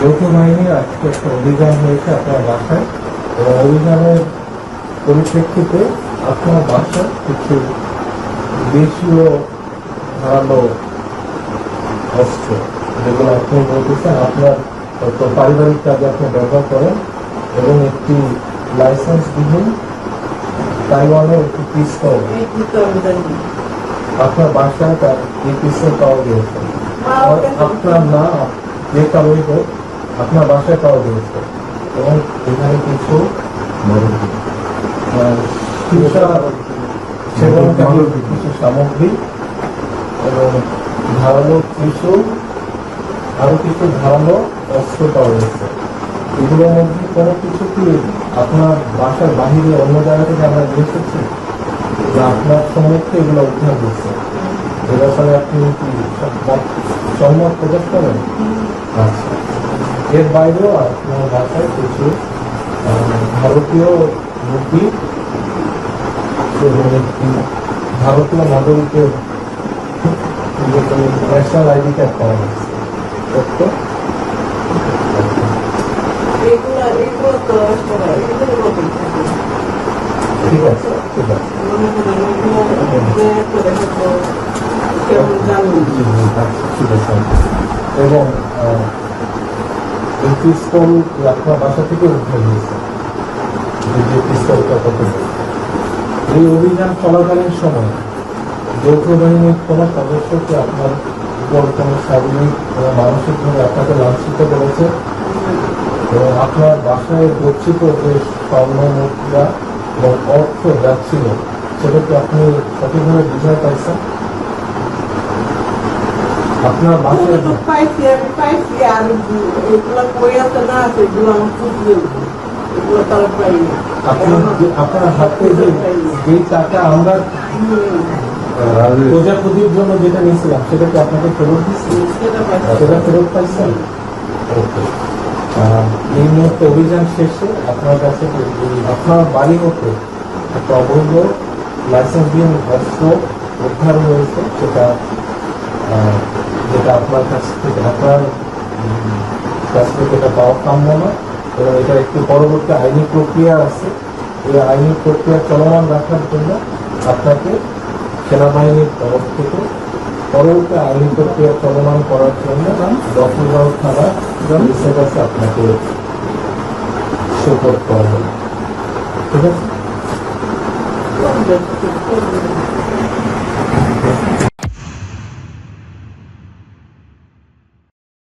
যৌথ বাহিনীর আজকে একটা অভিযান হয়েছে আপনার বাসায় এবং অভিযানের পরিপ্রেক্ষিতে আপনার বাসায় কিছু দেশীয় ধারালো অস্ত্র যেগুলো আপনি বলতেছেন আপনার পারিবারিক কাজে আপনি ব্যবহার করেন এবং একটি লাইসেন্স লাইসেন্সবিহীন তাইওয়ানের একটি পিস্তল। আপনার বাসায় তার এই পিস্তল পাওয়া গিয়েছে আর আপনার না যে কারোই হোক আপনার বাসায় পাওয়া গিয়েছে এবং এখানে কিছু কিছু সামগ্রী এবং ধারালো কিছু, আরও কিছু ধারালো অস্ত্র পাওয়া গেছে এগুলোর মধ্যে কোনো কিছু কি আপনার বাসার বাহিরে অন্য জায়গা থেকে আমরা এসেছি? যে আপনার সম্মুখে এগুলো উদ্ধার করছে এ ব্যাপারে আপনি কি সম্মত প্রকাশ করেন? আচ্ছা। এর বাইরেও আপনার বাসায় কিছু ভারতীয় রুপি ভারতীয় নাগরিকের ন্যাশনাল আইডি কার্ড রকম থাকে। ঠিক আছে ঠিক আছে। করে এবং এই পিস্তল আপনার বাসা থেকে গিয়েছে এই যে পিস্তলটা কত এই অভিযান চলাকালীন সময় যৌথ বাহিনীর কোনো সদস্যকে আপনার উপর কোনো শারীরিক এবং মানসিকভাবে আপনাকে লাঞ্ছিত করেছে? এবং আপনার বাসায় গচ্ছিত যে স্বর্ণ মুদ্রা এবং অর্থ যাচ্ছিল, সেটা কি আপনি সঠিকভাবে বুঝাতে পারছেন? আপনার হাতে যে আমরা প্রজাপতির জন্য যেটা নিয়েছিলাম সেটা কি আপনাকে ফেরত সেটা ফেরত পাইছেন এই মুহূর্তে অভিযান শেষে আপনার কাছে আপনার বাড়ি হতে একটা অবৈধ লাইসেন্সবিহীন অস্ত্র উদ্ধার হয়েছে সেটা যেটা আপনার কাছ থেকে আপনার কাছ থেকে এটা পাওয়া কাম্য না। এবং এটা একটি পরবর্তী আইনি প্রক্রিয়া আছে। এই আইনি প্রক্রিয়া চলমান রাখার জন্য আপনাকে সেনাবাহিনীর তরফ থেকে পরবর্তী আইনি প্রক্রিয়া চলমান করার জন্য দখলগাঁও থানা পুলিশের কাছে আপনাকে সুপোর্ট করা হবে। ঠিক আছে।